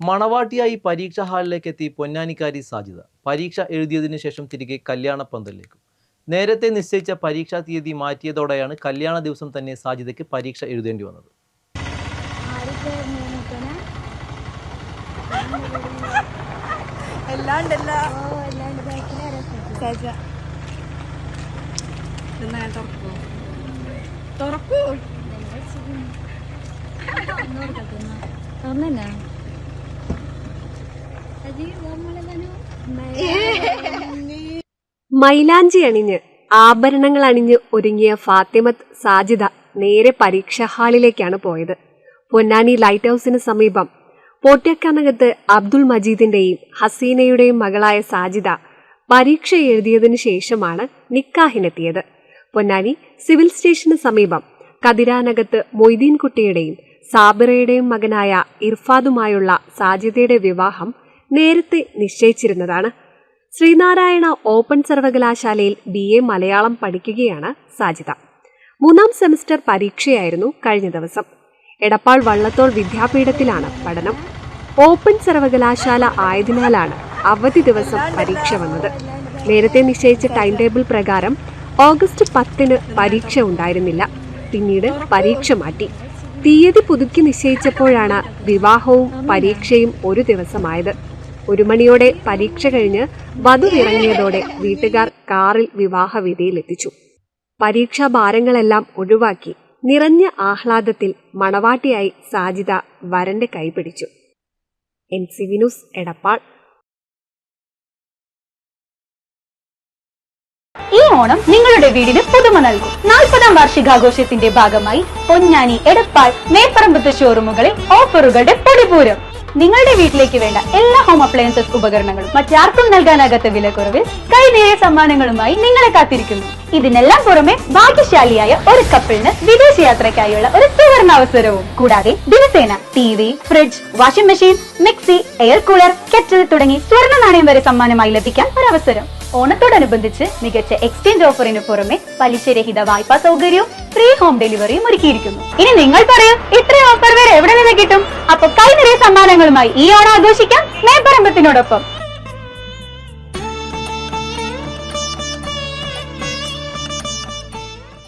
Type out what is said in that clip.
മണവാട്ടിയായി പരീക്ഷാ ഹാളിലേക്ക് എത്തി പൊന്നാനിക്കാരി സാധ്യത പരീക്ഷ എഴുതിയതിനു ശേഷം തിരികെ കല്യാണ പന്തലിലേക്കും. നേരത്തെ നിശ്ചയിച്ച പരീക്ഷാ തീയതി മാറ്റിയതോടെയാണ് കല്യാണ ദിവസം തന്നെ സാധ്യതയ്ക്ക് പരീക്ഷ എഴുതേണ്ടി വന്നത്. തുറക്കൂ. തുറക്കൂ മൈലാഞ്ചി അണിഞ്ഞ് ആഭരണങ്ങൾ അണിഞ്ഞ് ഒരുങ്ങിയ ഫാത്തിമത്ത് സാജിദ നേരെ പരീക്ഷാ ഹാളിലേക്കാണ് പോയത്. പൊന്നാനി ലൈറ്റ് ഹൗസിന് സമീപം പോട്ടിയക്കാനകത്ത് അബ്ദുൾ മജീദിന്റെയും ഹസീനയുടെയും മകളായ സാജിദ പരീക്ഷ എഴുതിയതിനു ശേഷമാണ് നിക്കാഹിനെത്തിയത്. പൊന്നാനി സിവിൽ സ്റ്റേഷന് സമീപം കതിരാനകത്ത് മൊയ്തീൻ കുട്ടിയുടെയും സാബിറയുടെയും മകനായ ഇർഫാദുമായുള്ള സാജിദയുടെ വിവാഹം നേരത്തെ നിശ്ചയിച്ചിരുന്നതാണ്. ശ്രീനാരായണ ഓപ്പൺ സർവകലാശാലയിൽ ബി എ മലയാളം പഠിക്കുകയാണ് സാജിത മൂന്നാം സെമസ്റ്റർ പരീക്ഷയായിരുന്നു കഴിഞ്ഞ ദിവസം. എടപ്പാൾ വള്ളത്തോൾ വിദ്യാപീഠത്തിലാണ് പഠനം. ഓപ്പൺ സർവകലാശാല ആയതിനാലാണ് അവധി ദിവസം പരീക്ഷ വന്നത്. നേരത്തെ നിശ്ചയിച്ച ടൈം ടേബിൾ പ്രകാരം ഓഗസ്റ്റ് പത്തിന് പരീക്ഷ ഉണ്ടായിരുന്നില്ല. പിന്നീട് പരീക്ഷ മാറ്റി. തീയതി പുതുക്കി നിശ്ചയിച്ചപ്പോഴാണ് വിവാഹവും പരീക്ഷയും ഒരു ദിവസമായത്. ഒരു മണിയോടെ പരീക്ഷ കഴിഞ്ഞ് വധു ഇറങ്ങിയതോടെ വീട്ടുകാർ കാറിൽ വിവാഹവേദിയിലെത്തിച്ചു പരീക്ഷാ ഭാരങ്ങളെല്ലാം ഒഴിവാക്കി നിറഞ്ഞ ആഹ്ലാദത്തിൽ മണവാട്ടിയായി സാജിത വരന്റെ കൈപിടിച്ചു എൻ സി വിനുസ് എടപ്പാൾ. ഈ ഓണം നിങ്ങളുടെ വീടിന് പുതുമ നൽകും. നാൽപ്പതാം വാർഷികാഘോഷത്തിന്റെ ഭാഗമായി പൊന്നാനി എടപ്പാൾ മേപ്പറമ്പത്ത് ഷോറൂമുകളിൽ ഓഫറുകളുടെ പൊടിപൂരം. നിങ്ങളുടെ വീട്ടിലേക്ക് വേണ്ട എല്ലാ ഹോം അപ്ലയൻസസ് ഉപകരണങ്ങളും മറ്റാർക്കും നൽകാനാകാത്ത വിലക്കുറവിൽ കൈനേറിയ സമ്മാനങ്ങളുമായി നിങ്ങളെ കാത്തിരിക്കുന്നു. ഇതിനെല്ലാം പുറമെ ഭാഗ്യശാലിയായ ഒരു കപ്പിളിന് വിദേശ യാത്രയ്ക്കായുള്ള ഒരു സുവർണ അവസരവും. കൂടാതെ ദിവസേന T V fridge washing machine mixie air cooler kettle തുടങ്ങി സ്വർണ നാണയം വരെ സമ്മാനമായി ലഭിക്കാൻ ഒരു അവസരം ഓണത്തോടനുബന്ധിച്ച് മികച്ച എക്സ്ചേഞ്ച് ഓഫറിന് പുറമെ പലിശരഹിത വായ്പാ സൗകര്യവും ഫ്രീ ഹോം ഡെലിവറിയും ഒരുക്കിയിരിക്കുന്നു. ഇനി നിങ്ങൾ പറയൂ ഇത്രയും ഓഫർ വരെ എവിടെ നിന്ന് കിട്ടും? അപ്പൊ കൈ നിറയെ സമ്മാനങ്ങളുമായി ഈ ഓണം ആഘോഷിക്കാം മേപ്പറമ്പത്തിനോടൊപ്പം